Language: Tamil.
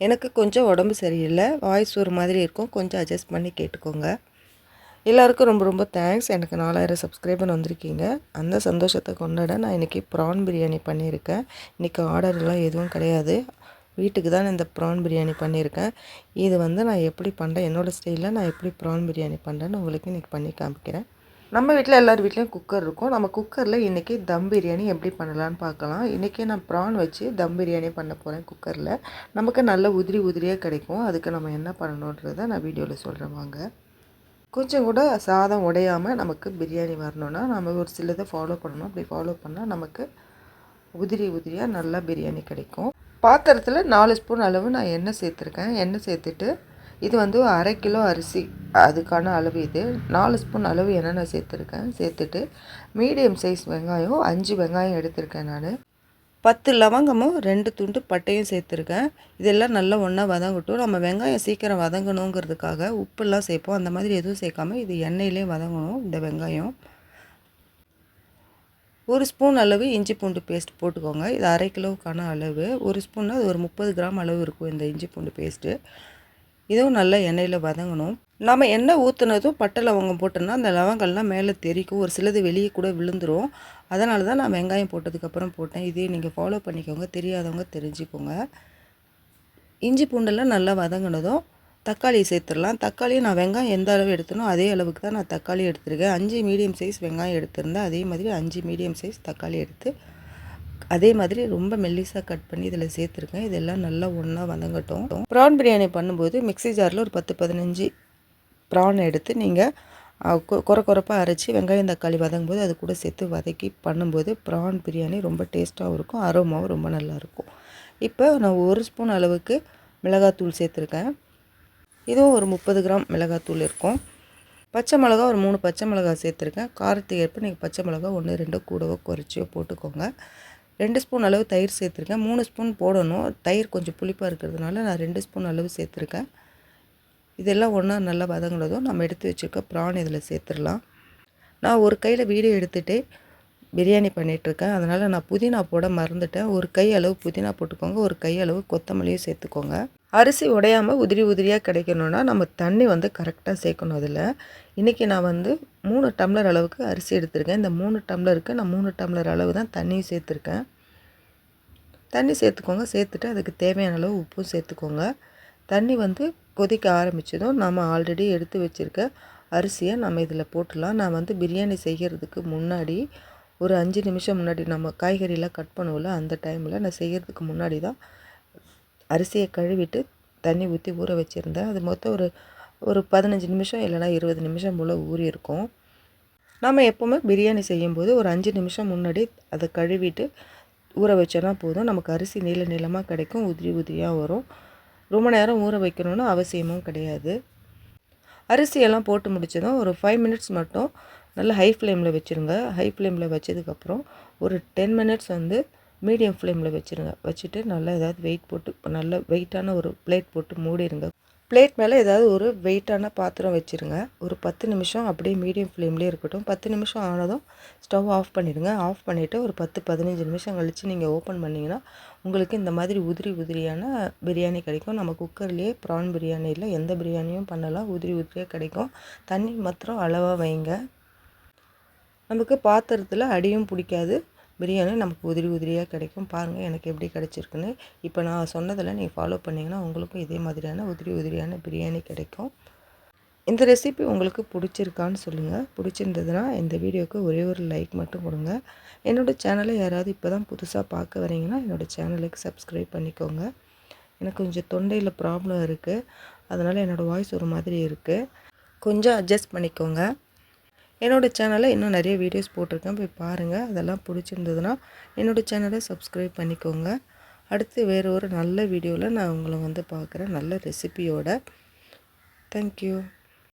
எனக்கு கொஞ்சம் உடம்பு சரியில்லை. வாய்ஸ் ஒரு மாதிரி இருக்கும். கொஞ்சம் அட்ஜஸ்ட் பண்ணி கேட்டுக்கோங்க. எல்லாருக்கும் ரொம்ப ரொம்ப தேங்க்ஸ் எனக்கு நாலாயிரம் சப்ஸ்கிரைபர் வந்திருக்கீங்க. அந்த சந்தோஷத்தை கொண்டாட நான் இன்றைக்கி ப்ரான் பிரியாணி பண்ணியிருக்கேன். இன்றைக்கி ஆர்டர்லாம் எதுவும் கிடையாது. வீட்டுக்கு தான் இந்த ப்ரான் பிரியாணி பண்ணியிருக்கேன். இது வந்து நான் எப்படி பண்ணுறேன் என்னோடய ஸ்டைலில் நான் எப்படி ப்ரான் பிரியாணி பண்ணுறேன்னு உங்களுக்கு இன்றைக்கி பண்ணி காமிக்கிறேன். நம்ம வீட்டில் எல்லார் வீட்லேயும் குக்கர் இருக்கும். நம்ம குக்கரில் இன்றைக்கி தம் பிரியாணி எப்படி பண்ணலான்னு பார்க்கலாம். இன்றைக்கி நான் ப்ரான் வச்சு தம் பிரியாணி பண்ண போகிறேன் குக்கரில் நமக்கு நல்ல உதிரி உதிரியாக கிடைக்கும். அதுக்கு நம்ம என்ன பண்ணணுன்றதை நான் வீடியோவில் சொல்கிறேன் வாங்க. கொஞ்சம் கூட சாதம் உடையாமல் நமக்கு பிரியாணி வரணுன்னா நம்ம ஒரு சிலதை ஃபாலோ பண்ணணும். அப்படி ஃபாலோ பண்ணால் நமக்கு உதிரி உதிரியாக நல்லா பிரியாணி கிடைக்கும். பாத்திரத்தில் நாலு ஸ்பூன் அளவு நான் எண்ணெய் சேர்த்துருக்கேன். எண்ணெய் சேர்த்துட்டு இது வந்து அரை கிலோ அரிசி. அதுக்கான அளவு இது. நாலு ஸ்பூன் அளவு என்னென்ன சேர்த்துருக்கேன். சேர்த்துட்டு மீடியம் சைஸ் வெங்காயம் அஞ்சு வெங்காயம் எடுத்திருக்கேன் நான். பத்து லவங்கமும் ரெண்டு துண்டு பட்டையும் சேர்த்துருக்கேன். இதெல்லாம் நல்லா ஒன்றா வதங்கட்டும். நம்ம வெங்காயம் சீக்கிரம் வதங்கணுங்கிறதுக்காக உப்புலாம் சேர்ப்போம். அந்த மாதிரி எதுவும் சேர்க்காம இது எண்ணெயிலே வதங்கணும் இந்த வெங்காயம். ஒரு ஸ்பூன் அளவு இஞ்சி பூண்டு பேஸ்ட் போட்டுக்கோங்க. இது அரை கிலோவுக்கான அளவு. ஒரு ஸ்பூன்னா அது ஒரு முப்பது கிராம் அளவு இருக்கும் இந்த இஞ்சி பூண்டு பேஸ்ட்டு. இதுவும் நல்லா எண்ணெயில் வதங்கணும். நாம் எண்ணெய் ஊற்றுனதும் பட்டை லவங்கம் போட்டோம்னா அந்த லவங்கள்லாம் மேலே தெரிக்கும். ஒரு சிலது வெளியே கூட விழுந்துடும் அதனால தான் நான் வெங்காயம் போட்டதுக்கப்புறம் போட்டேன். இதே நீங்கள் ஃபாலோ பண்ணிக்கோங்க. தெரியாதவங்க தெரிஞ்சுக்கோங்க. இஞ்சி பூண்டெல்லாம் நல்லா வதங்கினதும் தக்காளி சேர்த்துடலாம். தக்காளியை நான் வெங்காயம் எந்த அளவு எடுத்தனோ அதே அளவுக்கு தான் நான் தக்காளி எடுத்துருக்கேன். அஞ்சு மீடியம் சைஸ் வெங்காயம் எடுத்திருந்தேன். அதே மாதிரி அஞ்சு மீடியம் சைஸ் தக்காளி எடுத்து அதே மாதிரி ரொம்ப மெல்லிஸாக கட் பண்ணி இதில் சேர்த்துருக்கேன். இதெல்லாம் நல்லா ஒன்றா வதங்கட்டும். ப்ரான் பிரியாணி பண்ணும்போது மிக்சி ஜாரில் ஒரு பத்து பதினஞ்சு ப்ரான் எடுத்து நீங்கள் குறை குறைப்பாக அரைச்சி வெங்காயம் தக்காளி வதங்கும்போது அது கூட சேர்த்து வதக்கி பண்ணும்போது ப்ரான் பிரியாணி ரொம்ப டேஸ்ட்டாகவும் இருக்கும் அரோமாவும் ரொம்ப நல்லாயிருக்கும் இப்போ நான் ஒரு ஸ்பூன் அளவுக்கு மிளகாத்தூள் சேர்த்துருக்கேன். இதுவும் ஒரு முப்பது கிராம் மிளகாத்தூள் இருக்கும். பச்சை மிளகா ஒரு மூணு பச்சை மிளகா சேர்த்துருக்கேன். காரத்துக்கு ஏற்ப நீங்கள் பச்சை மிளகா ஒன்று ரெண்டோ கூடவோ குறைச்சியோ போட்டுக்கோங்க. ரெண்டு ஸ்பூன் அளவு தயிர் சேர்த்துருக்கேன். மூணு ஸ்பூன் போடணும். தயிர் கொஞ்சம் புளிப்பாக இருக்கிறதுனால நான் ரெண்டு ஸ்பூன் அளவு சேர்த்துருக்கேன். இதெல்லாம் ஒன்றா நல்லா வதங்கினதும் நம்ம எடுத்து வச்சுருக்க ப்ரான் இதில் சேர்த்துடலாம். நான் ஒரு கையில் வீடியோ எடுத்துகிட்டே பிரியாணி பண்ணிகிட்ருக்கேன் அதனால் நான் புதினா போட மறந்துட்டேன். ஒரு கை அளவு புதினா போட்டுக்கோங்க. ஒரு கை அளவு கொத்தமல்லியும் சேர்த்துக்கோங்க. அரிசி உடையாமல் உதிரி உதிரியாக கிடைக்கணுன்னா நம்ம தண்ணி வந்து கரெக்டாக சேர்க்கணும் அதில். இன்றைக்கி நான் வந்து மூணு டம்ளர் அளவுக்கு அரிசி எடுத்திருக்கேன். இந்த மூணு டம்ளருக்கு நான் மூணு டம்ளர் அளவு தான் தண்ணியும் சேர்த்துருக்கேன். தண்ணி சேர்த்துக்கோங்க. சேர்த்துட்டு அதுக்கு தேவையான அளவு உப்பும் சேர்த்துக்கோங்க. தண்ணி வந்து கொதிக்க ஆரம்பித்ததும் நம்ம ஆல்ரெடி எடுத்து வச்சுருக்க அரிசியை நம்ம இதில் போட்டுடலாம். நான் வந்து பிரியாணி செய்கிறதுக்கு முன்னாடி ஒரு அஞ்சு நிமிஷம் முன்னாடி நம்ம காய்கறியெலாம் கட் பண்ணுவோம்ல அந்த டைமில் நான் செய்கிறதுக்கு முன்னாடி தான் அரிசியை கழுவிட்டு தண்ணி ஊற்றி ஊற வச்சுருந்தேன். அது மொத்தம் ஒரு ஒரு பதினஞ்சு நிமிஷம் இல்லைனா இருபது நிமிஷம் போல் ஊறி இருக்கும். நம்ம எப்போவுமே பிரியாணி செய்யும்போது ஒரு அஞ்சு நிமிஷம் முன்னாடி அதை கழுவிட்டு ஊற வச்சோன்னா போதும். நமக்கு அரிசி நீள நீளமாக கிடைக்கும் உதிரி உதிரியாக வரும். ரொம்ப நேரம் ஊற வைக்கணும்னு அவசியமும் கிடையாது. அரிசியெல்லாம் போட்டு முடிச்சதும் ஒரு ஃபைவ் மினிட்ஸ் மட்டும் நல்லா ஹை ஃப்ளேமில் வச்சுருங்க. ஹை ஃப்ளேமில் வச்சதுக்கப்புறம் ஒரு டென் மினிட்ஸ் வந்து மீடியம் ஃப்ளேமில் வச்சுருங்க. வச்சுட்டு நல்லா ஏதாவது வெயிட் போட்டு நல்ல வெயிட்டான ஒரு பிளேட் போட்டு மூடிடுங்க பிளேட் மேலே ஏதாவது ஒரு வெயிட்டான பாத்திரம் வச்சுருங்க. ஒரு பத்து நிமிஷம் அப்படியே மீடியம் ஃப்ளேம்லேயே இருக்கட்டும். பத்து நிமிஷம் ஆனதும் ஸ்டவ் ஆஃப் பண்ணிடுங்க. ஆஃப் பண்ணிவிட்டு ஒரு பத்து பதினஞ்சு நிமிஷம் கழித்து நீங்கள் ஓப்பன் பண்ணிங்கன்னா உங்களுக்கு இந்த மாதிரி உதிரி உதிரியான பிரியாணி கிடைக்கும். நம்ம குக்கர்லேயே ப்ரான் பிரியாணியில் எந்த பிரியாணியும் பண்ணலாம். உதிரி உதிரியாக கிடைக்கும். தண்ணி மாத்திரம் அளவாக வைங்க. நமக்கு பாத்திரத்தில் அடியும் பிடிக்காது. பிரியாணி நமக்கு உதிரி உதிரியாக கிடைக்கும். பாருங்கள் எனக்கு எப்படி கிடச்சிருக்குன்னு. இப்போ நான் சொன்னதில் நீங்கள் ஃபாலோ பண்ணிங்கன்னா உங்களுக்கும் இதே மாதிரியான உதிரி உதிரியான பிரியாணி கிடைக்கும். இந்த ரெசிபி உங்களுக்கு பிடிச்சிருக்கான்னு சொல்லுங்கள் பிடிச்சிருந்ததுன்னா இந்த வீடியோவுக்கு ஒரே ஒரு லைக் மட்டும் கொடுங்க. என்னோடய சேனலை யாராவது இப்போ தான் புதுசாக பார்க்க வரீங்கன்னா என்னோடய சேனலுக்கு சப்ஸ்கிரைப் பண்ணிக்கோங்க. எனக்கு கொஞ்சம் தொண்டையில் ப்ராப்ளம் இருக்குது அதனால் என்னோடய வாய்ஸ் ஒரு மாதிரி இருக்குது கொஞ்சம் அட்ஜஸ்ட் பண்ணிக்கோங்க. என்னோடய சேனலில் இன்னும் நிறைய வீடியோஸ் போட்டிருக்கேன். போய் பாருங்கள் அதெல்லாம் பிடிச்சிருந்ததுன்னா என்னோடய சேனலை சப்ஸ்கிரைப் பண்ணிக்கோங்க. அடுத்து வேறு ஒரு நல்ல வீடியோவில் நான் உங்களை வந்து பார்க்குறேன். நல்ல ரெசிபியோட தேங்க்யூ